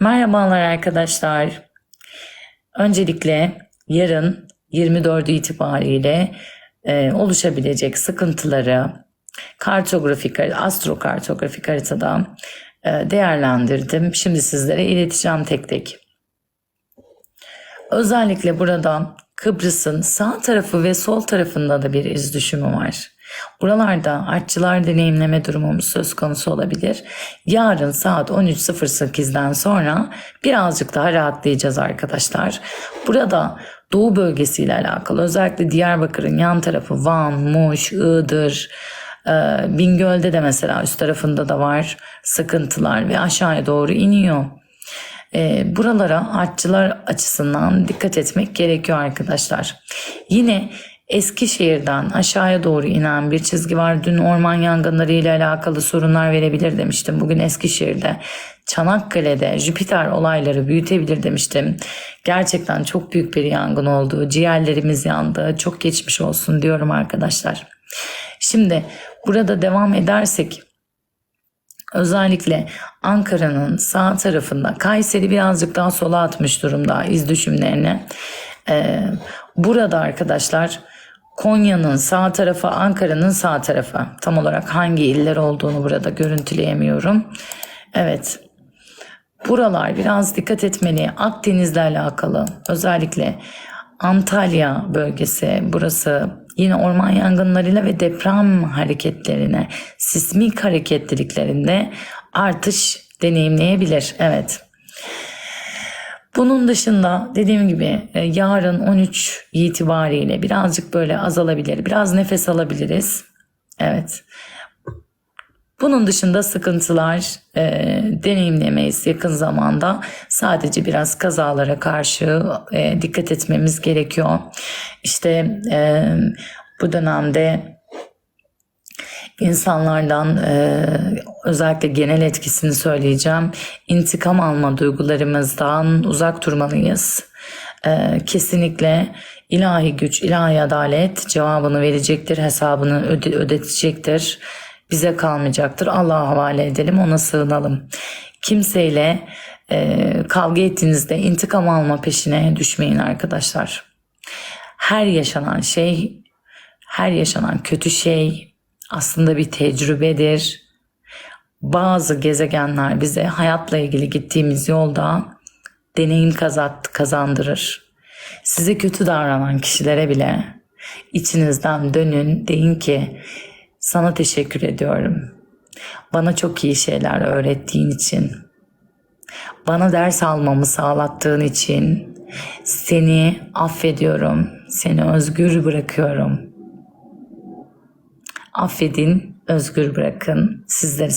Merhabalar arkadaşlar. Öncelikle yarın 24 itibariyle e, oluşabilecek sıkıntıları kartografik, astrokartografik haritada e, değerlendirdim. Şimdi sizlere ileteceğim tek tek. Özellikle burada Kıbrıs'ın sağ tarafı ve sol tarafında da bir iz düşümü var. Buralarda artçılar deneyimleme durumumuz söz konusu olabilir. Yarın saat 13.08'den sonra birazcık daha rahatlayacağız arkadaşlar. Burada Doğu bölgesiyle alakalı özellikle Diyarbakır'ın yan tarafı Van, Muş, Iğdır, e, Bingöl'de de mesela üst tarafında da var sıkıntılar ve aşağıya doğru iniyor. E, buralara artçılar açısından dikkat etmek gerekiyor arkadaşlar. Yine Eskişehir'den aşağıya doğru inen bir çizgi var. Dün orman yangınları ile alakalı sorunlar verebilir demiştim. Bugün Eskişehir'de, Çanakkale'de Jüpiter olayları büyütebilir demiştim. Gerçekten çok büyük bir yangın oldu. Ciğerlerimiz yandı. Çok geçmiş olsun diyorum arkadaşlar. Şimdi burada devam edersek Özellikle Ankara'nın sağ tarafında Kayseri birazcık daha sola atmış durumda iz düşümlerini. Ee, burada arkadaşlar Konya'nın sağ tarafı Ankara'nın sağ tarafı tam olarak hangi iller olduğunu burada görüntüleyemiyorum. Evet buralar biraz dikkat etmeli Akdeniz'le alakalı özellikle Antalya bölgesi burası yine orman yangınlarıyla ve deprem hareketlerine, sismik hareketliliklerinde artış deneyimleyebilir. Evet. Bunun dışında dediğim gibi e, yarın 13 itibariyle birazcık böyle azalabilir. Biraz nefes alabiliriz. Evet. Bunun dışında sıkıntılar e, deneyimlemeyiz yakın zamanda. Sadece biraz kazalara karşı e, dikkat etmemiz gerekiyor. İşte e, bu dönemde insanlardan e, özellikle genel etkisini söyleyeceğim. İntikam alma duygularımızdan uzak durmalıyız. E, kesinlikle ilahi güç, ilahi adalet cevabını verecektir, hesabını öde, ödetecektir bize kalmayacaktır. Allah'a havale edelim, ona sığınalım. Kimseyle e, kavga ettiğinizde intikam alma peşine düşmeyin arkadaşlar. Her yaşanan şey, her yaşanan kötü şey aslında bir tecrübedir. Bazı gezegenler bize hayatla ilgili gittiğimiz yolda deneyim kazat, kazandırır. Size kötü davranan kişilere bile içinizden dönün deyin ki sana teşekkür ediyorum. Bana çok iyi şeyler öğrettiğin için. Bana ders almamı sağlattığın için seni affediyorum. Seni özgür bırakıyorum. Affedin, özgür bırakın. Sizleri